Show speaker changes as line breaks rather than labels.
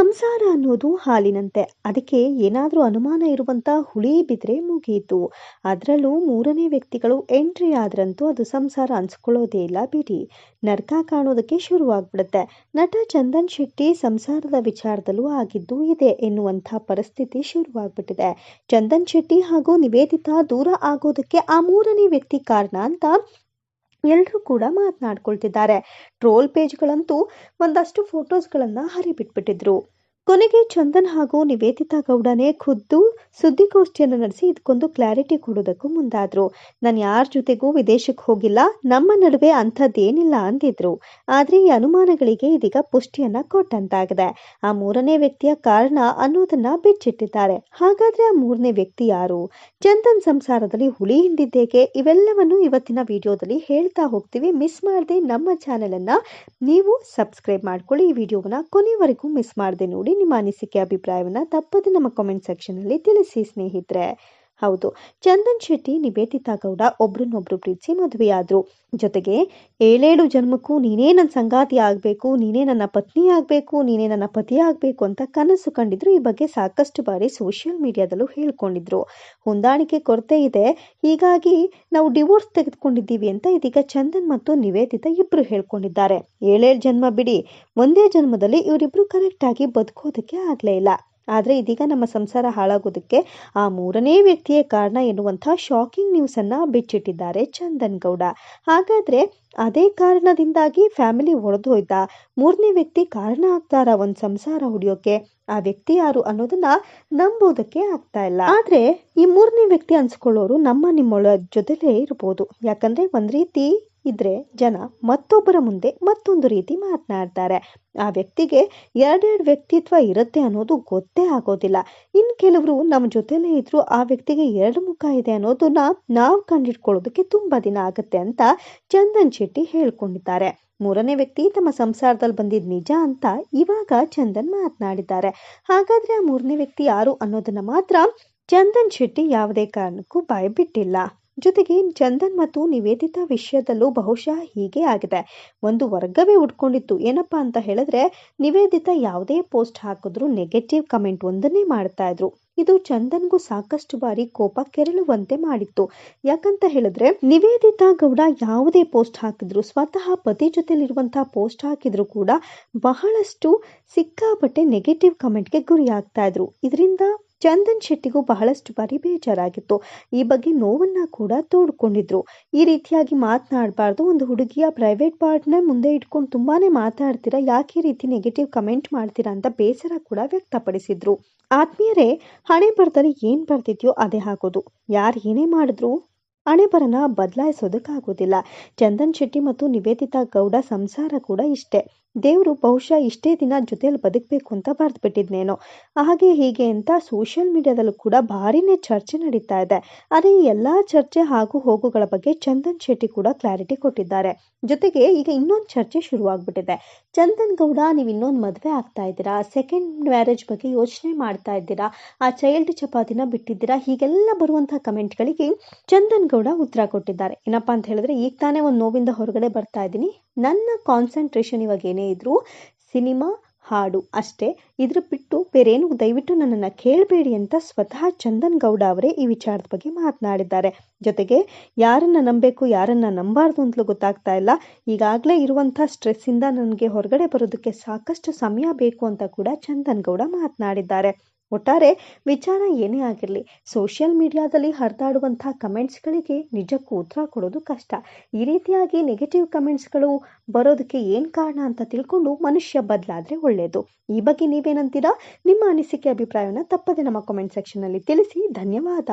ಸಂಸಾರ ಅನ್ನೋದು ಹಾಲಿನಂತೆ. ಅದಕ್ಕೆ ಏನಾದರೂ ಅನುಮಾನ ಇರುವಂತ ಹುಳಿ ಬಿದ್ರೆ ಮುಗಿಯಿತು ಅದರಲ್ಲೂ ಮೂರನೇ ವ್ಯಕ್ತಿಗಳು ಎಂಟ್ರಿ ಆದ್ರಂತೂ ಅದು ಸಂಸಾರ ಅನ್ಸ್ಕೊಳ್ಳೋದೇ ಇಲ್ಲ ಬಿಡಿ. ನರ್ಕ ಕಾಣೋದಕ್ಕೆ ಶುರುವಾಗ್ಬಿಡುತ್ತೆ. ನಟ ಚಂದನ್ ಶೆಟ್ಟಿ ಸಂಸಾರದ ವಿಚಾರದಲ್ಲೂ ಆಗಿದ್ದು ಇದೆ ಎನ್ನುವಂಥ ಪರಿಸ್ಥಿತಿ ಶುರುವಾಗ್ಬಿಟ್ಟಿದೆ. ಚಂದನ್ ಶೆಟ್ಟಿ ಹಾಗೂ ನಿವೇದಿತಾ ದೂರ ಆಗೋದಕ್ಕೆ ಆ ಮೂರನೇ ವ್ಯಕ್ತಿ ಕಾರಣ ಅಂತ ಎಲ್ಲರೂ ಕೂಡ ಮಾತನಾಡ್ಕೊಳ್ತಿದ್ದಾರೆ. ಟ್ರೋಲ್ ಪೇಜ್ಗಳಂತೂ ಒಂದಷ್ಟು ಫೋಟೋಸ್ಗಳನ್ನು ಹರಿಬಿಟ್ಬಿಟ್ಟಿದ್ರು. ಕೊನೆಗೆ ಚಂದನ್ ಹಾಗೂ ನಿವೇದಿತಾ ಗೌಡನೇ ಖುದ್ದು ಸುದ್ದಿಗೋಷ್ಠಿಯನ್ನು ನಡೆಸಿ ಇದಕ್ಕೊಂದು ಕ್ಲಾರಿಟಿ ಕೊಡೋದಕ್ಕೂ ಮುಂದಾದ್ರು. ನಾನು ಯಾರ ಜೊತೆಗೂ ವಿದೇಶಕ್ಕೆ ಹೋಗಿಲ್ಲ, ನಮ್ಮ ನಡುವೆ ಅಂಥದ್ದೇನಿಲ್ಲ ಅಂದಿದ್ರು. ಆದರೆ ಈ ಅನುಮಾನಗಳಿಗೆ ಇದೀಗ ಪುಷ್ಟಿಯನ್ನ ಕೊಟ್ಟಂತಾಗಿದೆ. ಆ ಮೂರನೇ ವ್ಯಕ್ತಿಯ ಕಾರಣ ಅನ್ನೋದನ್ನ ಬಿಚ್ಚಿಟ್ಟಿದ್ದಾರೆ. ಹಾಗಾದ್ರೆ ಆ ಮೂರನೇ ವ್ಯಕ್ತಿ ಯಾರು? ಚಂದನ್ ಸಂಸಾರದಲ್ಲಿ ಹುಳಿ ಹಿಂಡಿದ್ದೇಕೆ ಇವೆಲ್ಲವನ್ನು ಇವತ್ತಿನ ವಿಡಿಯೋದಲ್ಲಿ ಹೇಳ್ತಾ ಹೋಗ್ತೀವಿ. ಮಿಸ್ ಮಾಡದೆ ನಮ್ಮ ಚಾನೆಲ್ ಅನ್ನ ನೀವು ಸಬ್ಸ್ಕ್ರೈಬ್ ಮಾಡ್ಕೊಳ್ಳಿ. ಈ ವಿಡಿಯೋವನ್ನ ಕೊನೆವರೆಗೂ ಮಿಸ್ ಮಾಡದೆ ನೋಡಿ. ನಿಮ್ಮ ಅನಿಸಿಕೆ ಅಭಿಪ್ರಾಯವನ್ನ ತಪ್ಪದೆ ನಮ್ಮ ಕಾಮೆಂಟ್ ಸೆಕ್ಷನ್ ಅಲ್ಲಿ ತಿಳಿಸಿ ಸ್ನೇಹಿತರೆ. ಹೌದು. ಚಂದನ್ ಶೆಟ್ಟಿ ನಿವೇದಿತಾ ಗೌಡ ಒಬ್ರನ್ನೊಬ್ರು ಪ್ರೀತಿಸಿ ಮದುವೆಯಾದ್ರು. ಜೊತೆಗೆ ಏಳೇಳು ಜನ್ಮಕ್ಕೂ ನೀನೇ ನನ್ನ ಸಂಗಾತಿ ಆಗಬೇಕು, ನೀನೇ ನನ್ನ ಪತ್ನಿ ಆಗಬೇಕು, ನೀನೇ ನನ್ನ ಪತಿ ಆಗಬೇಕು ಅಂತ ಕನಸು ಕಂಡಿದ್ರು. ಈ ಬಗ್ಗೆ ಸಾಕಷ್ಟು ಬಾರಿ ಸೋಷಿಯಲ್ ಮೀಡಿಯಾದಲ್ಲೂ ಹೇಳ್ಕೊಂಡಿದ್ರು. ಹೊಂದಾಣಿಕೆ ಕೊರತೆ ಇದೆ. ಹೀಗಾಗಿ ನಾವು ಡಿವೋರ್ಸ್ ತೆಗೆದುಕೊಂಡಿದ್ದೀವಿ ಅಂತ ಇದೀಗ ಚಂದನ್ ಮತ್ತು ನಿವೇದಿತಾ ಇಬ್ರು ಹೇಳ್ಕೊಂಡಿದ್ದಾರೆ. ಏಳೇಳು ಜನ್ಮ ಬಿಡಿ. ಒಂದೇ ಜನ್ಮದಲ್ಲಿ ಇವರಿಬ್ರು ಕರೆಕ್ಟಾಗಿ ಬದುಕೋದಕ್ಕೆ ಆಗಲೇ ಇಲ್ಲ. ಆದರೆ ಇದೀಗ ನಮ್ಮ ಸಂಸಾರ ಹಾಳಾಗೋದಕ್ಕೆ ಆ ಮೂರನೇ ವ್ಯಕ್ತಿಯೇ ಕಾರಣ ಎನ್ನುವಂಥ ಶಾಕಿಂಗ್ ನ್ಯೂಸನ್ನು ಬಿಚ್ಚಿಟ್ಟಿದ್ದಾರೆ ಚಂದನ್ ಗೌಡ. ಹಾಗಾದರೆ ಅದೇ ಕಾರಣದಿಂದಾಗಿ ಫ್ಯಾಮಿಲಿ ಒಡೆದೋಯ್ದ ಮೂರನೇ ವ್ಯಕ್ತಿ ಕಾರಣ ಆಗ್ತಾರ ಒಂದು ಸಂಸಾರ ಹುಡಿಯೋಕೆ? ಆ ವ್ಯಕ್ತಿ ಯಾರು ಅನ್ನೋದನ್ನ ನಂಬೋದಕ್ಕೆ ಆಗ್ತಾ ಇಲ್ಲ. ಆದ್ರೆ ಈ ಮೂರನೇ ವ್ಯಕ್ತಿ ಅನ್ಸ್ಕೊಳ್ಳೋರು ನಮ್ಮ ನಿಮ್ಮೊಳ ಜೊತೆಲೇ ಇರ್ಬೋದು. ಯಾಕಂದ್ರೆ ಒಂದ್ ರೀತಿ ಇದ್ರೆ ಜನ ಮತ್ತೊಬ್ಬರ ಮುಂದೆ ಮತ್ತೊಂದು ರೀತಿ ಮಾತನಾಡ್ತಾರೆ. ಆ ವ್ಯಕ್ತಿಗೆ ಎರಡೆರಡು ವ್ಯಕ್ತಿತ್ವ ಇರುತ್ತೆ ಅನ್ನೋದು ಗೊತ್ತೇ ಆಗೋದಿಲ್ಲ. ಇನ್ನು ಕೆಲವರು ನಮ್ಮ ಜೊತೆಲೇ ಇದ್ರು ಆ ವ್ಯಕ್ತಿಗೆ ಎರಡು ಮುಖ ಇದೆ ಅನ್ನೋದನ್ನ ನಾವು ಕಂಡಿಟ್ಕೊಳ್ಳೋದಕ್ಕೆ ತುಂಬಾ ದಿನ ಆಗುತ್ತೆ ಅಂತ ಚಂದನ್ ಶೆಟ್ಟಿ ಹೇಳ್ಕೊಂಡಿದ್ದಾರೆ. ಮೂರನೇ ವ್ಯಕ್ತಿ ತಮ್ಮ ಸಂಸಾರದಲ್ಲಿ ಬಂದಿದ್ ನಿಜ ಅಂತ ಇವಾಗ ಚಂದನ್ ಮಾತನಾಡಿದ್ದಾರೆ. ಹಾಗಾದ್ರೆ ಆ ಮೂರನೇ ವ್ಯಕ್ತಿ ಯಾರು ಅನ್ನೋದನ್ನ ಮಾತ್ರ ಚಂದನ್ ಶೆಟ್ಟಿ ಯಾವುದೇ ಕಾರಣಕ್ಕೂ ಬಾಯಿ ಬಿಟ್ಟಿಲ್ಲ ಜೊತೆಗೆ ಚಂದನ್ ಮತ್ತು ನಿವೇದಿತಾ ವಿಷಯದಲ್ಲೂ ಬಹುಶಃ ಹೀಗೆ ಆಗಿದೆ. ಒಂದು ವರ್ಗವೇ ಉಟ್ಕೊಂಡಿತ್ತು. ಏನಪ್ಪಾ ಅಂತ ಹೇಳಿದ್ರೆ, ನಿವೇದಿತಾ ಯಾವುದೇ ಪೋಸ್ಟ್ ಹಾಕಿದ್ರು ನೆಗೆಟಿವ್ ಕಮೆಂಟ್ ಒಂದನ್ನೇ ಮಾಡ್ತಾ ಇದ್ರು. ಇದು ಚಂದನ್ಗೂ ಸಾಕಷ್ಟು ಬಾರಿ ಕೋಪ ಕೆರಳುವಂತೆ ಮಾಡಿತ್ತು. ಯಾಕಂತ ಹೇಳಿದ್ರೆ, ನಿವೇದಿತಾ ಗೌಡ ಯಾವುದೇ ಪೋಸ್ಟ್ ಹಾಕಿದ್ರು, ಸ್ವತಃ ಪತಿ ಜೊತೆಲಿರುವಂತಹ ಪೋಸ್ಟ್ ಹಾಕಿದ್ರು ಕೂಡ ಬಹಳಷ್ಟು ಸಿಕ್ಕಾಪಟ್ಟೆ ನೆಗೆಟಿವ್ ಕಮೆಂಟ್ಗೆ ಗುರಿ ಆಗ್ತಾ ಇದ್ರು. ಇದರಿಂದ ಚಂದನ್ ಶೆಟ್ಟಿಗೂ ಬಹಳಷ್ಟು ಬಾರಿ ಬೇಜಾರಾಗಿತ್ತು. ಈ ಬಗ್ಗೆ ನೋವನ್ನ ಕೂಡ ತೋಡ್ಕೊಂಡಿದ್ರು. ಈ ರೀತಿಯಾಗಿ ಮಾತನಾಡಬಾರ್ದು. ಒಂದು ಹುಡುಗಿಯ ಪ್ರೈವೇಟ್ ಪಾರ್ಟ್ನ ಮುಂದೆ ಇಟ್ಕೊಂಡು ತುಂಬಾನೇ ಮಾತಾಡ್ತೀರಾ, ಯಾಕೆ ರೀತಿ ನೆಗೆಟಿವ್ ಕಮೆಂಟ್ ಮಾಡ್ತೀರಾ ಅಂತ ಬೇಸರ ಕೂಡ ವ್ಯಕ್ತಪಡಿಸಿದ್ರು. ಆತ್ಮೀಯರೇ, ಹಣೆ ಬರ್ತಾರೆ ಏನ್ ಬರ್ತಿದ್ಯೋ ಅದೇ ಹಾಕೋದು. ಯಾರು ಏನೇ ಮಾಡಿದ್ರು ಹಣೆ ಬರನ ಬದಲಾಯಿಸೋದಕ್ಕಾಗೋದಿಲ್ಲ. ಚಂದನ್ ಶೆಟ್ಟಿ ಮತ್ತು ನಿವೇದಿತಾ ಗೌಡ ಸಂಸಾರ ಕೂಡ ಇಷ್ಟೇ. ದೇವರು ಬಹುಶಃ ಇಷ್ಟೇ ದಿನ ಜೊತೆಯಲ್ಲಿ ಬದುಕಬೇಕು ಅಂತ ಬರೆದು ಬಿಟ್ಟಿದ್ನೇನೋ ಹಾಗೆ ಹೀಗೆ ಅಂತ ಸೋಷಿಯಲ್ ಮೀಡಿಯಾದಲ್ಲೂ ಕೂಡ ಭಾರಿನೇ ಚರ್ಚೆ ನಡೀತಾ ಇದೆ. ಆದರೆ ಈ ಎಲ್ಲ ಚರ್ಚೆ ಹಾಗೂ ಹೋಗುಗಳ ಬಗ್ಗೆ ಚಂದನ್ ಶೆಟ್ಟಿ ಕೂಡ ಕ್ಲಾರಿಟಿ ಕೊಟ್ಟಿದ್ದಾರೆ. ಜೊತೆಗೆ ಈಗ ಇನ್ನೊಂದು ಚರ್ಚೆ ಶುರುವಾಗ್ಬಿಟ್ಟಿದೆ. ಚಂದನ್ ಗೌಡ, ನೀವು ಇನ್ನೊಂದು ಮದುವೆ ಆಗ್ತಾ ಇದ್ದೀರಾ? ಸೆಕೆಂಡ್ ಮ್ಯಾರೇಜ್ ಬಗ್ಗೆ ಯೋಚನೆ ಮಾಡ್ತಾ ಇದ್ದೀರಾ? ಆ ಚೈಲ್ಡ್ ಚಪಾತಿನ ಬಿಟ್ಟಿದ್ದೀರಾ? ಹೀಗೆಲ್ಲ ಬರುವಂತಹ ಕಮೆಂಟ್ಗಳಿಗೆ ಚಂದನ್ ಗೌಡ ಉತ್ತರ ಕೊಟ್ಟಿದ್ದಾರೆ. ಏನಪ್ಪಾ ಅಂತ ಹೇಳಿದ್ರೆ, ಈಗ ತಾನೇ ಒಂದು ನೋವಿಂದ ಹೊರಗಡೆ ಬರ್ತಾ ಇದ್ದೀನಿ. ನನ್ನ ಕಾನ್ಸಂಟ್ರೇಷನ್ ಇವಾಗ ಏನೇ ಇದ್ರು ಸಿನಿಮಾ, ಹಾಡು ಅಷ್ಟೇ. ಇದ್ರ ಬಿಟ್ಟು ಬೇರೇನು ದಯವಿಟ್ಟು ನನ್ನನ್ನು ಕೇಳಬೇಡಿ ಅಂತ ಸ್ವತಃ ಚಂದನ್ ಗೌಡ ಅವರೇ ಈ ವಿಚಾರದ ಬಗ್ಗೆ ಮಾತನಾಡಿದ್ದಾರೆ. ಜೊತೆಗೆ ಯಾರನ್ನ ನಂಬಬೇಕು, ಯಾರನ್ನ ನಂಬಾರ್ದು ಅಂತಲೂ ಗೊತ್ತಾಗ್ತಾ ಇಲ್ಲ. ಈಗಾಗಲೇ ಇರುವಂಥ ಸ್ಟ್ರೆಸ್ಸಿಂದ ನನಗೆ ಹೊರಗಡೆ ಬರೋದಕ್ಕೆ ಸಾಕಷ್ಟು ಸಮಯ ಬೇಕು ಅಂತ ಕೂಡ ಚಂದನ್ ಗೌಡ ಮಾತನಾಡಿದ್ದಾರೆ. ಒಟ್ಟಾರೆ ವಿಚಾರ ಏನೇ ಆಗಿರಲಿ ಸೋಷಿಯಲ್ ಮೀಡಿಯಾದಲ್ಲಿ ಹರಿದಾಡುವಂಥ ಕಮೆಂಟ್ಸ್ಗಳಿಗೆ ನಿಜಕ್ಕೂ ಉತ್ತರ ಕೊಡೋದು ಕಷ್ಟ. ಈ ರೀತಿಯಾಗಿ ನೆಗೆಟಿವ್ ಕಮೆಂಟ್ಸ್ಗಳು ಬರೋದಕ್ಕೆ ಏನು ಕಾರಣ ಅಂತ ತಿಳ್ಕೊಂಡು ಮನುಷ್ಯ ಬದಲಾದರೆ ಒಳ್ಳೆಯದು ಈ ಬಗ್ಗೆ ನೀವೇನಂತೀರಾ? ನಿಮ್ಮ ಅನಿಸಿಕೆ, ಅಭಿಪ್ರಾಯವನ್ನು ತಪ್ಪದೆ ನಮ್ಮ ಕಾಮೆಂಟ್ ಸೆಕ್ಷನ್ನಲ್ಲಿ ತಿಳಿಸಿ. ಧನ್ಯವಾದ.